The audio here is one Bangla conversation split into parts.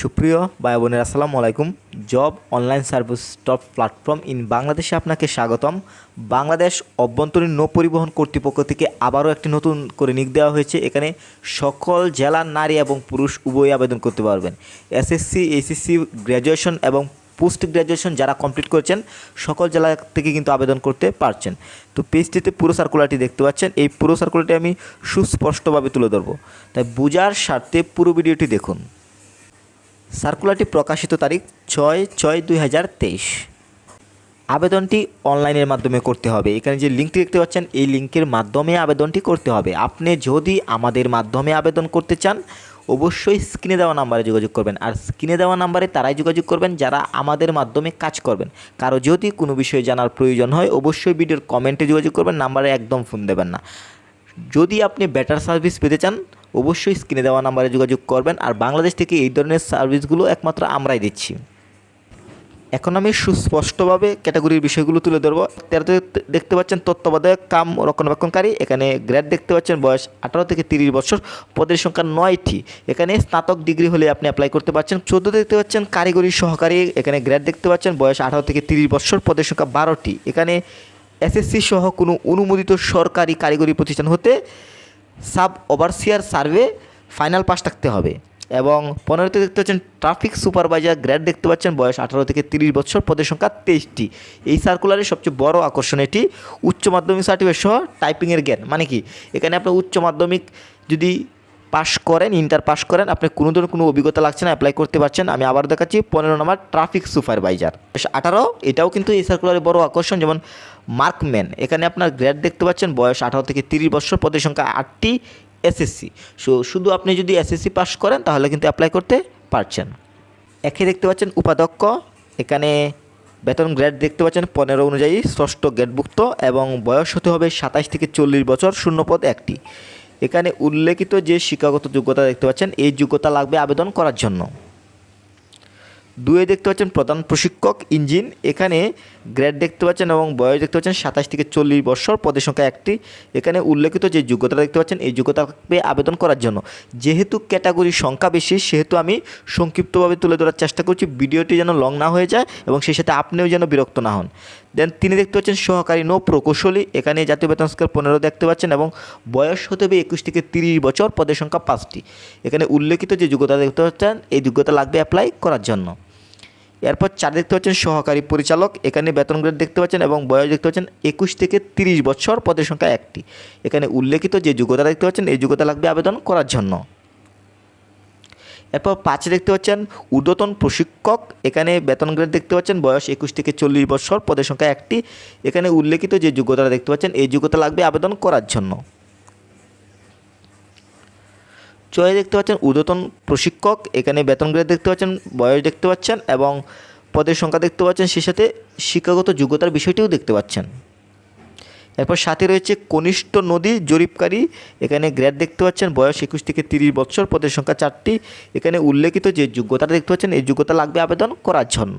সুপ্রিয় ভাই বোনের, আসসালামু আলাইকুম। Job online service top platform in বাংলাদেশে আপনাকে স্বাগতম। বাংলাদেশ অভ্যন্তরীণ নৌ পরিবহন কর্তৃপক্ষ থেকে আবারও একটি নতুন করে নিক দেওয়া হয়েছে। এখানে সকল জেলার নারী এবং পুরুষ উভয়ই আবেদন করতে পারবেন। এসএসসি এসএসসি গ্র্যাজুয়েশন এবং পোস্ট গ্র্যাজুয়েশন যারা কমপ্লিট করেছেন, সকল জেলা থেকে কিন্তু আবেদন করতে পারছেন। তো পেজটিতে পুরো সার্কুলারটি দেখতে পাচ্ছেন। এই পুরো সার্কুলারটি আমি সুস্পষ্টভাবে তুলে ধরবো। তাই বোঝার স্বার্থে পুরো ভিডিওটি দেখুন। সার্কুলারটি প্রকাশিত তারিখ ছয় ছয় দুই হাজার তেইশ। আবেদনটি অনলাইনের মাধ্যমে করতে হবে। এখানে যে লিঙ্কটি দেখতে পাচ্ছেন, এই লিঙ্কের মাধ্যমে আবেদনটি করতে হবে। আপনি যদি আমাদের মাধ্যমে আবেদন করতে চান, অবশ্যই স্ক্রিনে দেওয়া নাম্বারে যোগাযোগ করবেন। আর স্ক্রিনে দেওয়া নাম্বারে তারাই যোগাযোগ করবেন, যারা আমাদের মাধ্যমে কাজ করবেন। কারও যদি কোনো বিষয়ে জানার প্রয়োজন হয়, অবশ্যই ভিডিওর কমেন্টে যোগাযোগ করবেন, নাম্বারে একদম ফোন দেবেন না। যদি আপনি বেটার সার্ভিস পেতে চান অবশ্যই স্ক্রিনে দেওয়া নাম্বারে যোগাযোগ করবেন আর বাংলাদেশ থেকে এই ধরনের সার্ভিসগুলো একমাত্র আমরাই দিচ্ছি। এখন আমি সুস্পষ্টভাবে ক্যাটাগরির বিষয়গুলো তুলে ধরবো। তেরোতে দেখতে পাচ্ছেন তত্ত্বাবধায়ক, কাম রক্ষণাবেক্ষণকারী। এখানে গ্রেড দেখতে পাচ্ছেন বয়স আঠারো থেকে তিরিশ বছর, পদের সংখ্যা নয়টি। এখানে স্নাতক ডিগ্রি হলে আপনি অ্যাপ্লাই করতে পারছেন। চোদ্দ দেখতে পাচ্ছেন কারিগরি সহকারী, এখানে গ্রেড দেখতে পাচ্ছেন বয়স আঠারো থেকে তিরিশ বছর, পদের সংখ্যা বারোটি। এখানে এসএসসি সহ কোনো অনুমোদিত সরকারি কারিগরি প্রতিষ্ঠান হতে sub overseer survey final pass থাকতে হবে। এবং পনেরোতে দেখতে পাচ্ছেন ট্রাফিক সুপারভাইজার গ্রেড দেখতে পাচ্ছেন, বয়স আঠারো থেকে তিরিশ বছর, পদের সংখ্যা তেইশটি। এই সার্কুলারের সবচেয়ে বড় আকর্ষণ এটি উচ্চ মাধ্যমিক সার্টিফিকেট সহ টাইপিংয়ের জ্ঞান। মানে কি? এখানে আপনার উচ্চ মাধ্যমিক যদি পাশ করেন, ইন্টার পাস করেন, আপনি কোনো ধরনের কোনো অভিজ্ঞতা লাগছে না অ্যাপ্লাই করতে পারছেন। আমি আবার দেখাচ্ছি, পনেরো নম্বর ট্রাফিক সুপারভাইজার আঠারো, এটাও কিন্তু এই সার্কুলারের বড় আকর্ষণ, যেমন মার্কম্যান এখানে আপনার গ্রেড দেখতে পাচ্ছেন, বয়স আঠারো থেকে তিরিশ বছর, পদের সংখ্যা আটটি এসএসসি সো, শুধু আপনি যদি এসএসসি পাস করেন, তাহলে কিন্তু অ্যাপ্লাই করতে পারছেন। একে দেখতে পাচ্ছেন, উপাধ্যক্ষ। এখানে বেতন গ্রেড দেখতে পাচ্ছেন, পনেরো অনুযায়ী ষষ্ঠ গ্রেডভুক্ত এবং বয়স হতে হবে সাতাশ থেকে চল্লিশ বছর, শূন্যপদ একটি। এখানে উল্লেখিত যে শিক্ষাগত যোগ্যতা দেখতে পাচ্ছেন, এই যোগ্যতা লাগবে আবেদন করার জন্য। দুয়ে দেখতে পাচ্ছেন প্রধান প্রশিক্ষক, ইঞ্জিন। এখানে গ্রেড দেখতে পাচ্ছেন এবং বয়স দেখতে পাচ্ছেন সাতাশ থেকে চল্লিশ বছর, পদের সংখ্যা একটি। এখানে উল্লেখিত যে যোগ্যতা দেখতে পাচ্ছেন, এই যোগ্যতা লাগবে আবেদন করার জন্য। যেহেতু ক্যাটাগরির সংখ্যা বেশি, সেহেতু আমি সংক্ষিপ্তভাবে তুলে ধরার চেষ্টা করছি, ভিডিওটি যেন লং না হয়ে যায় এবং সেই সাথে আপনিও যেন বিরক্ত না হন। দেন তিনি দেখতে পাচ্ছেন সহকারী নৌ প্রকৌশলী, এখানে জাতীয় বেতন স্কেল পনেরো দেখতে পাচ্ছেন এবং বয়স হতে হবে একুশ থেকে তিরিশ বছর, পদের সংখ্যা পাঁচটি। এখানে উল্লেখিত যে যোগ্যতা দেখতে পাচ্ছেন, এই যোগ্যতা লাগবে অ্যাপ্লাই করার জন্য। এরপর চার দেখতে পাচ্ছেন সহকারী পরিচালক, এখানে বেতন গ্রেড দেখতে পাচ্ছেন এবং বয়স দেখতে পাচ্ছেন একুশ থেকে তিরিশ বছর, পদের সংখ্যা একটি। এখানে উল্লেখিত যে যোগ্যতা দেখতে পাচ্ছেন, এই যোগ্যতা লাগবে আবেদন করার জন্য। এরপর পাঁচে দেখতে পাচ্ছেন ঊর্ধ্বতন প্রশিক্ষক, এখানে বেতন গ্রেড দেখতে পাচ্ছেন, বয়স একুশ থেকে চল্লিশ বছর, পদের সংখ্যা একটি। এখানে উল্লেখিত যে যোগ্যতা দেখতে পাচ্ছেন, এই যোগ্যতা লাগবে আবেদন করার জন্য। চয়ে দেখতে পাচ্ছেন ঊর্ধ্বতন প্রশিক্ষক, এখানে বেতন গ্রেড দেখতে পাচ্ছেন, বয়স দেখতে পাচ্ছেন এবং পদের সংখ্যা দেখতে পাচ্ছেন, সেই সাথে শিক্ষাগত যোগ্যতার বিষয়টিও দেখতে পাচ্ছেন। এরপর সাথে রয়েছে কনিষ্ঠ নদী জরিপকারী, এখানে গ্রেড দেখতে পাচ্ছেন, বয়স একুশ থেকে তিরিশ বছর, পদের সংখ্যা চারটি। এখানে উল্লেখিত যে যোগ্যতাটা দেখতে পাচ্ছেন, এই যোগ্যতা লাগবে আবেদন করার জন্য।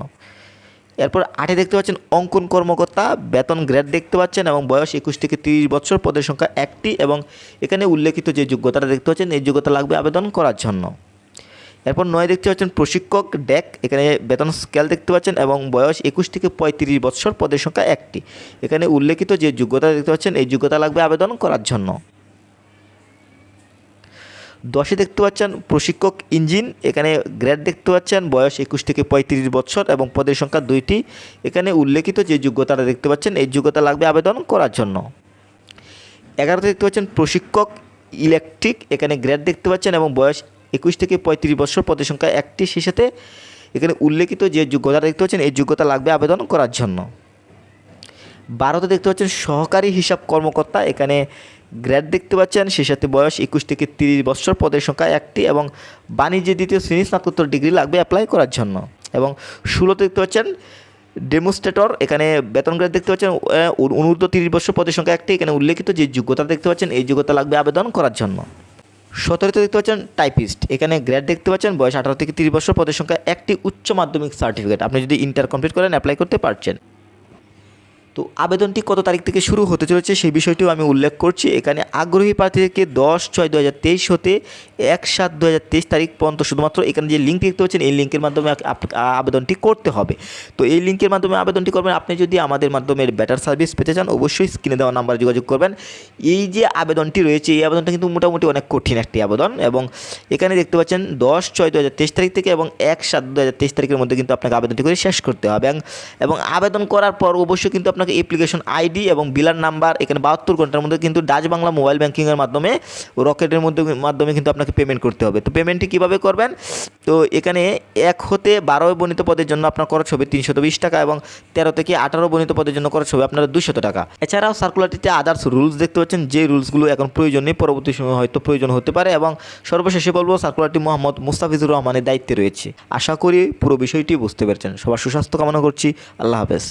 এরপর আটে দেখতে পাচ্ছেন অঙ্কন কর্মকর্তা, বেতন গ্রেড দেখতে পাচ্ছেন এবং বয়স একুশ থেকে তিরিশ বছর, পদের সংখ্যা একটি এবং এখানে উল্লেখিত যে যোগ্যতাটা দেখতে পাচ্ছেন, এই যোগ্যতা লাগবে আবেদন করার জন্য। এরপর নয় দেখতে পাচ্ছেন প্রশিক্ষক ডেক, এখানে বেতন স্কেল দেখতে পাচ্ছেন এবং বয়স একুশ থেকে পঁয়ত্রিশ বছর, পদের সংখ্যা একটি। এখানে উল্লেখিত যে যোগ্যতা দেখতে পাচ্ছেন, এই যোগ্যতা লাগবে আবেদন করার জন্য। দশে দেখতে পাচ্ছেন প্রশিক্ষক ইঞ্জিন, এখানে গ্রেড দেখতে পাচ্ছেন, বয়স একুশ থেকে পঁয়ত্রিশ বছর এবং পদের সংখ্যা দুইটি। এখানে উল্লেখিত যে যোগ্যতাটা দেখতে পাচ্ছেন, এই যোগ্যতা লাগবে আবেদন করার জন্য। এগারোতে দেখতে পাচ্ছেন প্রশিক্ষক ইলেকট্রিক, এখানে গ্রেড দেখতে পাচ্ছেন এবং বয়স একুশ থেকে পঁয়ত্রিশ বছর, পদের সংখ্যা একটি। সেই সাথে এখানে উল্লেখিত যে যোগ্যতা দেখতে পাচ্ছেন, এই যোগ্যতা লাগবে আবেদন করার জন্য। বারোতে দেখতে পাচ্ছেন সহকারী হিসাব কর্মকর্তা, এখানে গ্রেড দেখতে পাচ্ছেন, সেই সাথে বয়স একুশ থেকে তিরিশ বছর, পদের সংখ্যা একটি এবং বাণিজ্যে দ্বিতীয় শ্রেণি স্নাতকোত্তর ডিগ্রি লাগবে অ্যাপ্লাই করার জন্য। এবং ষোলোতে দেখতে পাচ্ছেন ডেমোস্ট্রেটর এখানে বেতন গ্রেড দেখতে পাচ্ছেন অনুর্ধ তিরিশ বছর, পদের সংখ্যা একটি, এখানে উল্লেখিত যে যোগ্যতা দেখতে পাচ্ছেন, এই যোগ্যতা লাগবে আবেদন করার জন্য। সতেরোতে দেখতে পাচ্ছেন টাইপিস্ট এখানে গ্রেড দেখতে পাচ্ছেন, বয়স আঠারো থেকে তিরিশ বছর, পদের সংখ্যা একটি উচ্চ মাধ্যমিক সার্টিফিকেট আপনি যদি ইন্টার কমপ্লিট করেন অ্যাপ্লাই করতে পারছেন। তো আবেদনটি কত তারিখ থেকে শুরু হতে চলেছে সেই বিষয়টিও আমি উল্লেখ করছি। এখানে আগ্রহী প্রার্থীদেরকে দশ ছয় দু হাজার তেইশ হতে এক সাত দু হাজার তেইশ তারিখ পর্যন্ত শুধুমাত্র এখানে যে লিঙ্ক দেখতে পাচ্ছেন, এই লিঙ্কের মাধ্যমে আবেদনটি করতে হবে। তো এই লিঙ্কের মাধ্যমে আবেদনটি করবেন, আপনি যদি আমাদের মাধ্যমে বেটার সার্ভিস পেতে চান, অবশ্যই স্ক্রিনে দেওয়া নাম্বারে যোগাযোগ করবেন। এই যে আবেদনটি রয়েছে, এই আবেদনটা কিন্তু মোটামুটি অনেক কঠিন একটি আবেদন এবং এখানে দেখতে পাচ্ছেন দশ ছয় দু হাজার তেইশ তারিখ থেকে এবং এক সাত দু হাজার তেইশ তারিখের মধ্যে কিন্তু আপনাকে আবেদনটি করে শেষ করতে হবে। এবং- আবেদন করার পর অবশ্যই কিন্তু আপনাকে অ্যাপ্লিকেশন আইডি এবং বিলার নাম্বার এখানে বাহাত্তর ঘণ্টার মধ্যে কিন্তু ডাচ বাংলা মোবাইল ব্যাঙ্কিংয়ের মাধ্যমে রকেটের মধ্যে মাধ্যমে কিন্তু আপনাকে পেমেন্ট করতে হবে। তো পেমেন্টটি কীভাবে করবেন? তো এখানে এক হতে বারো বর্ণিত পদের জন্য আপনার খরচ হবে তিনশত বিশ টাকা এবং তেরো থেকে আঠারো বর্ণিত পদের জন্য খরচ হবে আপনার দুশত টাকা। এছাড়াও সার্কুলারটিতে আদার্স রুলস দেখতে পাচ্ছেন, যে রুলসগুলো এখন প্রয়োজন নেই পরবর্তী সময় হয়তো প্রয়োজন হতে পারে এবং সর্বশেষে বলব সার্কুলারটি মোহাম্মদ মুস্তাফিজুর রহমানের দায়িত্বে রয়েছে। আশা করি পুরো বিষয়টি বুঝতে পেরেছেন। সবার সুস্বাস্থ্য কামনা করছি। আল্লাহ হাফেজ।